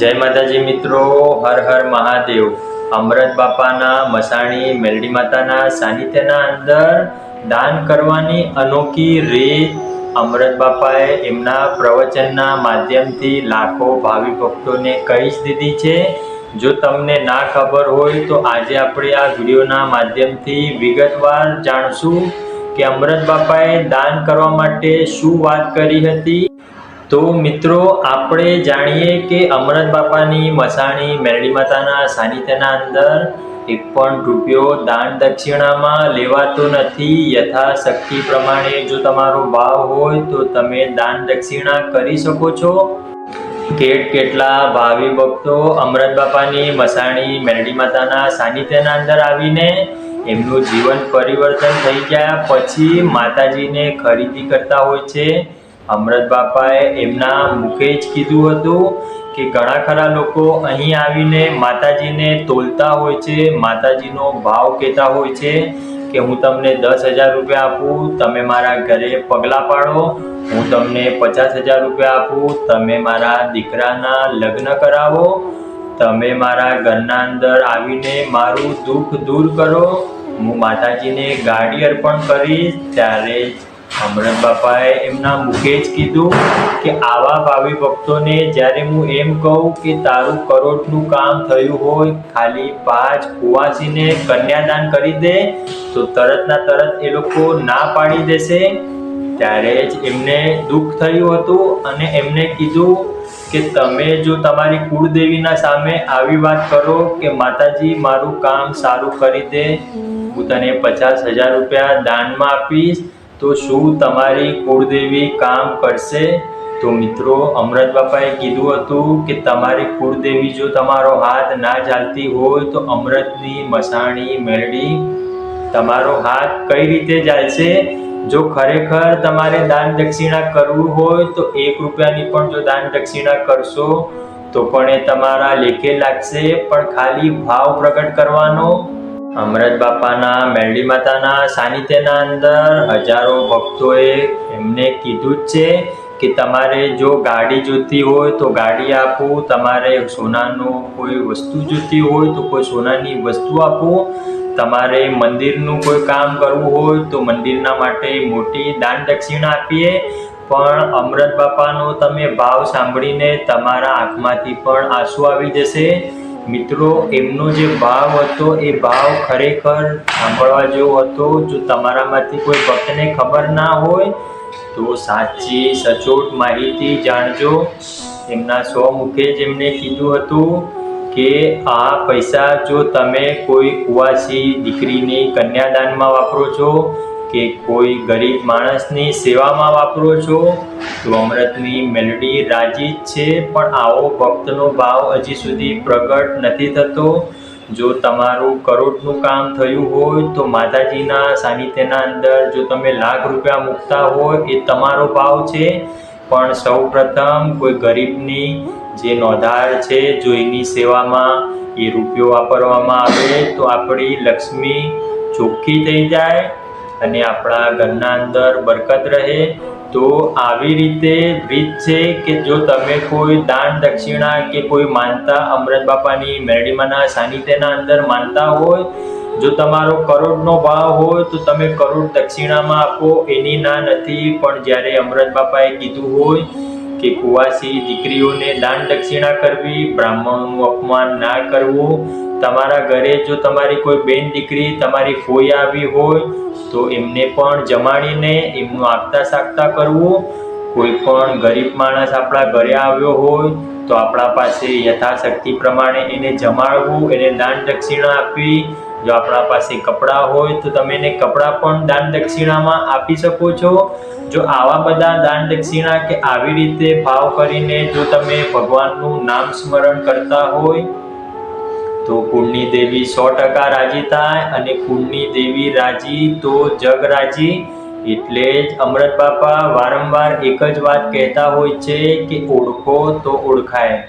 જય માતાજી મિત્રો, હર હર મહાદેવ. અમૃત બાપાના, મસાણી, મેલડી માતાના સાનિધ્યના અંદર દાન કરવાની અનોખી રીત અમૃત બાપાએ એમના પ્રવચનના માધ્યમથી લાખો ભાવિ ભક્તોને કહી જ દીધી છે. જો તમને ના ખબર હોય તો આજે આપણે આ વિડીયોના માધ્યમથી વિગતવાર જાણશું કે અમૃત બાપાએ દાન કરવા માટે શું વાત કરી હતી. તો મિત્રો, આપણે જાણીએ કે અમરત બાપાની મસાણી મેરડી માતાના સાનિધ્યના અંદર એક પણ રૂપિયો દાન દક્ષિણામાં લેવાતો નથી. યથાશક્તિ પ્રમાણે જો તમારો ભાવ હોય તો તમે દાન દક્ષિણા કરી શકો છો. કેટ કેટલા ભાવિ ભક્તો અમરત બાપાની મસાણી મેરડી માતાના સાનિધ્યના અંદર આવીને એમનું જીવન પરિવર્તન થઈ ગયા. પછી માતાજીને ખરીદી કરતા હોય છે. અમૃત બાપાએ એમના મુખે જ કીધું હતું કે ઘણા ખરા લોકો અહીં આવીને માતાજીને તોલતા હોય છે, માતાજીનો ભાવ કહેતા હોય છે કે હું તમને દસ હજાર રૂપિયા આપું, તમે મારા ઘરે પગલાં પાડો, હું તમને પચાસ હજાર રૂપિયા આપું, તમે મારા દીકરાના લગ્ન કરાવો, તમે મારા ઘરના અંદર આવીને મારું દુઃખ દૂર કરો, હું માતાજીને ગાડી અર્પણ કરીશ, ત્યારે જ બાપાએ એમના મુખે જ કીધું કે આવા ભાવિ ભક્તોને જ્યારે હું એમ કહું કે તારું કરોડનું કામ થયું હોય, ખાલી પાંચ કુવાસીને કન્યાદાન કરી દે, તો તરતના તરત એ લોકો ના પાડી દેશે. ત્યારે જ એમને દુઃખ થયું હતું અને એમને કીધું કે તમે જો તમારી કુળદેવીના સામે આવી વાત કરો કે માતાજી, મારું કામ સારું કરી દે. હું તને પચાસ હજાર રૂપિયા દાનમાં આપીશ તો શું તમારી કુળદેવી કામ કરશે? તો મિત્રો અમૃત બાપાએ કીધું હતું કે તમારી કુળદેવી જો તમારો હાથ ના ચાલતી હોય તો અમૃતની મસાણી મેળડી તમારો હાથ કઈ રીતે ચાલશે? જો ખરેખર તમારે દાન દક્ષિણા કરવું હોય તો એક રૂપિયાની પણ જો દાન દક્ષિણા કરશો, તો પણ એ તમારા લેખે લાગશે. પણ ખાલી ભાવ પ્રગટ કરવાનો અમૃત બાપાના મેલડી માતાના સાનિધ્યના અંદર હજારો ભક્તોએ એમને કીધું જ છે કે તમારે જો ગાડી જોતી હોય તો ગાડી આપું, તમારે સોનાનું કોઈ વસ્તુ જોતી હોય તો કોઈ સોનાની વસ્તુ આપું, તમારે મંદિરનું કોઈ કામ કરવું હોય તો મંદિરના માટે મોટી દાન દક્ષિણા આપીએ, પણ અમૃત બાપાનો તમે ભાવ સાંભળીને તમારા આંખમાંથી પણ આંસુ આવી જશે. મિત્રો, એમનો જે ભાવ હતો, એ ભાવ ખરેખર સાંભળવા જેવો હતો. જો તમારામાંથી કોઈ ભક્તને ખબર ના હોય, તો સાચી, સચોટ માહિતી જાણજો. એમના સ્વ મુખે જ એમને કીધું હતું કે, આ પૈસા જો તમે કોઈ કુવાસી દીકરીની કન્યાદાનમાં વાપરો છો કે કોઈ ગરીબ માણસની સેવામાં વાપરો છો? તો અમૃતની મેલડી રાજી જ છે, પણ આવો ભક્તનો ભાવ હજી સુધી પ્રગટ નથી થતો. જો તમારું કરોડનું કામ થયું હોય, તો માતાજીના સાનિધ્યના અંદર જો તમે લાખ રૂપિયા મૂકતા હોય, એ તમારો ભાવ છે. પણ સૌ પ્રથમ કોઈ ગરીબની જે નોંધાર છે, જો એની સેવામાં એ રૂપિયો વાપરવામાં આવે, તો આપણી લક્ષ્મી ચોખ્ખી થઈ જાય. અને આપણા ઘરના અંદર બરકત રહે, તો આવી રીતે રીત છે કે જો તમે કોઈ દાન દક્ષિણા કે કોઈ માનતા અમૃત બાપાની મેરડીમાના સાનિધ્યના અંદર માનતા હોય, જો તમારો કરોડનો ભાવ હોય, તો તમે કરોડ દક્ષિણામાં આપો, એની ના નથી. પણ જ્યારે અમૃત બાપાએ કીધું હોય કે કુવાસી દીકરીઓને દાન દક્ષિણા કરવી, બ્રાહ્મણનું અપમાન ના કરવું. તમારા ઘરે જો તમારી કોઈ બેન દીકરી તમારી ફોઈ આવી હોય, તો એમને પણ જમાડીને એમનું આગતા સાગતા કરવું. કોઈ પણ ગરીબ માણસ આપણા ઘરે આવ્યો હોય, તો આપણા પાસે યથાશક્તિ પ્રમાણે એને જમાડવું, એને દાન દક્ષિણા આપવી. જો આપણા પાસે કપડાં હોય તો તમે એને કપડાં પણ દાન દક્ષિણામાં આપી શકો છો. જો આવા બધા દાન દક્ષિણા કે આવી રીતે ભાવ કરીને જો તમે ભગવાનનું નામ સ્મરણ કરતા હોય, તો કુળની દેવી સો ટકા રાજી થાય અને કુળની દેવી રાજી તો જગ રાજી. એટલે જ અમૃત બાપા વારંવાર એક જ વાત કહેતા હોય છે કે ઓળખો તો ઓળખાય.